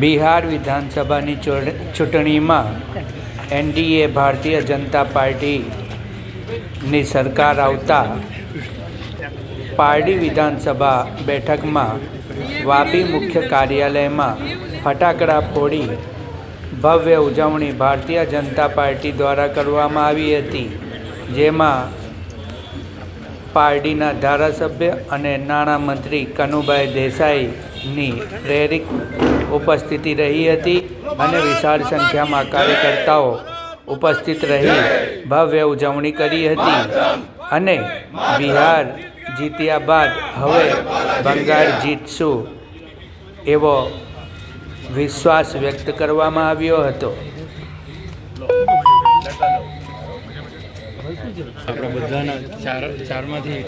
બિહાર વિધાનસભાની ચૂંટ- ચૂંટણીમાં એનડીએ, ભારતીય જનતા પાર્ટીની સરકાર આવતા પારડી વિધાનસભા બેઠકમાં વાપી મુખ્ય કાર્યાલયમાં ફટાકડા ફોડી ભવ્ય ઉજવણી ભારતીય જનતા પાર્ટી દ્વારા કરવામાં આવી હતી, જેમાં પાર્ટીના ધારાસભ્ય અને નાણામંત્રી કનુભાઈ દેસાઈની પ્રેરિત ઉપસ્થિતિ રહી હતી અને વિશાળ સંખ્યામાં કાર્યકર્તાઓ ઉપસ્થિત રહી ભવ્ય ઉજવણી કરી હતી. અને બિહાર જીત્યા બાદ હવે બંગાળ જીતશું એવો વિશ્વાસ વ્યક્ત કરવામાં આવ્યો હતો. આપણા બધાના ચાર ચારમાંથી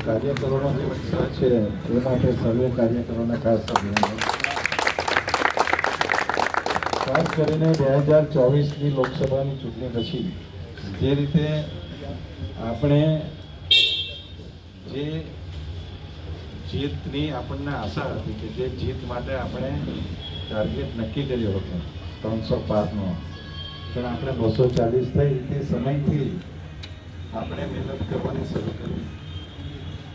કાર્યકરો છે તે માટે સર્વે કાર્યકરોને ખાસ અભિનંદન. ખાસ કરીને બે હજાર ચોવીસની લોકસભાની ચૂંટણી પછી જે રીતે આપણે જે જીતની આપણને આશા હતી કે જે જીત માટે આપણે ટાર્ગેટ નક્કી કર્યો હતો, ત્રણસો પાંચનો. પણ આપણે બસો ચાલીસ થઈ તે સમયથી આપણે મહેનત કરવાની શરૂ કરી.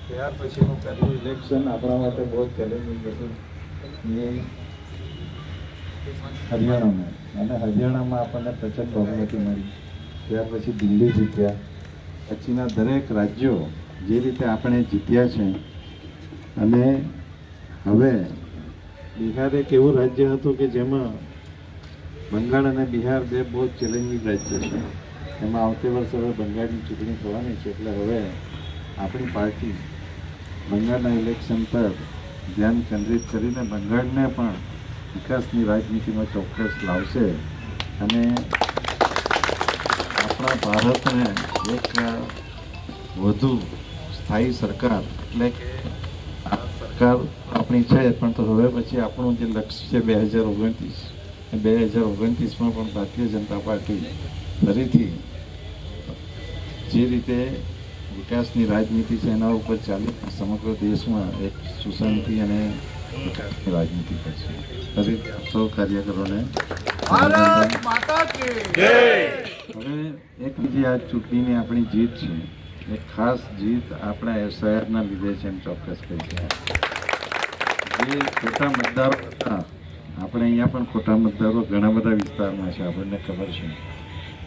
ત્યાર પછીનું પહેલું ઇલેક્શન આપણા માટે બહુ ચેલેન્જિંગ હતું. એ હરિયાણામાં. અને હરિયાણામાં આપણને પ્રચંડ બહુમતી મળી. ત્યાર પછી દિલ્હી જીત્યા. પછીના દરેક રાજ્યો જે રીતે આપણે જીત્યા છે. અને હવે બિહાર એક એવું રાજ્ય હતું કે જેમાં બંગાળ અને બિહાર બે બહુ ચેલેન્જિંગ રાજ્ય છે. એમાં આવતી વર્ષે હવે બંગાળની ચૂંટણી થવાની છે. એટલે હવે આપણી પાર્ટી બંગાળના ઇલેક્શન પર ધ્યાન કેન્દ્રિત કરીને બંગાળને પણ વિકાસની રાજનીતિમાં ચોક્કસ લાવશે. અને આપણા ભારતને એક વધુ સ્થાયી સરકાર, એટલે કે આ સરકાર આપણી છે, પણ તો હવે પછી આપણું જે લક્ષ્ય છે બે હજાર ઓગણત્રીસ બે હજાર ઓગણત્રીસમાં પણ ભારતીય જનતા પાર્ટી ફરીથી જે રીતે વિકાસની રાજનીતિ છે એના ઉપર ચાલી, સમગ્ર દેશમાં એક સુશાંતિ અને રાજનીતિ કરશે હવે સૌ કાર્યકરોને હવે એક બીજી આ ચૂંટણીની આપણી જીત છે. એ ખાસ જીત આપણા એસઆઈઆરના લીધે છે એમ ચોક્કસ કહી શકાય. જે ખોટા મતદારો હતા, આપણે અહીંયા પણ ખોટા મતદારો ઘણા બધા વિસ્તારમાં છે, આપણને ખબર છે.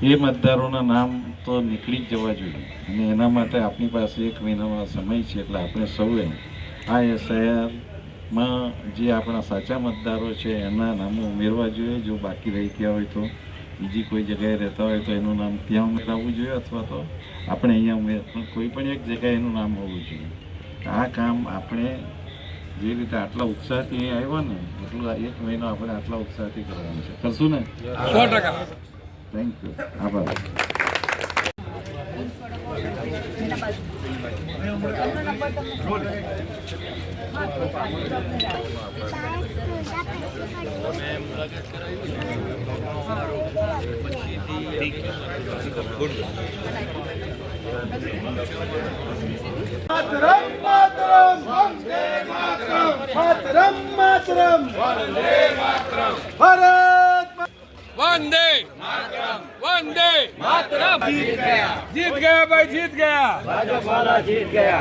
એ મતદારોના નામ તો નીકળી જ જવા જોઈએ. અને એના માટે આપણી પાસે એક મહિનામાં સમય છે, એટલે આપણે સૌએ આ એસઆઈઆર એસઆઈઆરમાં જે આપણા સાચા મતદારો છે એના નામો ઉમેરવા જોઈએ. જો બાકી રહી ગયા હોય તો બીજી કોઈ જગ્યાએ રહેતા હોય તો એનું નામ ત્યાં ઉમેરાવવું જોઈએ અથવા તો આપણે અહીંયા ઉમેર કોઈ પણ એક જગ્યાએ એનું નામ હોવું જોઈએ. આ કામ આપણે જે રીતે આટલા ઉત્સાહથી અહીં આવ્યા ને એટલું એક મહિનો આપણે આટલા ઉત્સાહથી કરવાનું છે. કરશું ને? સો ટકા. થેન્ક યુ આભાર. वंदे मातरम वंदे मातरम। जीत गया जीत गया भाई जीत गया। भाजपा वाला जीत गया।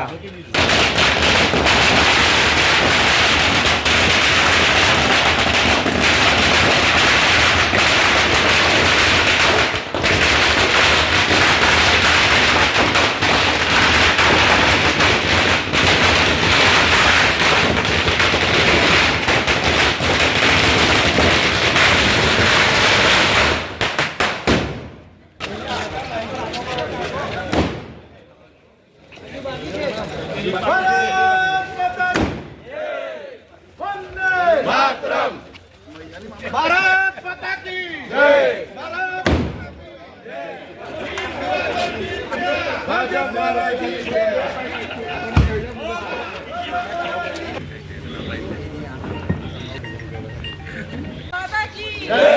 भारत माता की। जय भाजप महाराजी माता की जय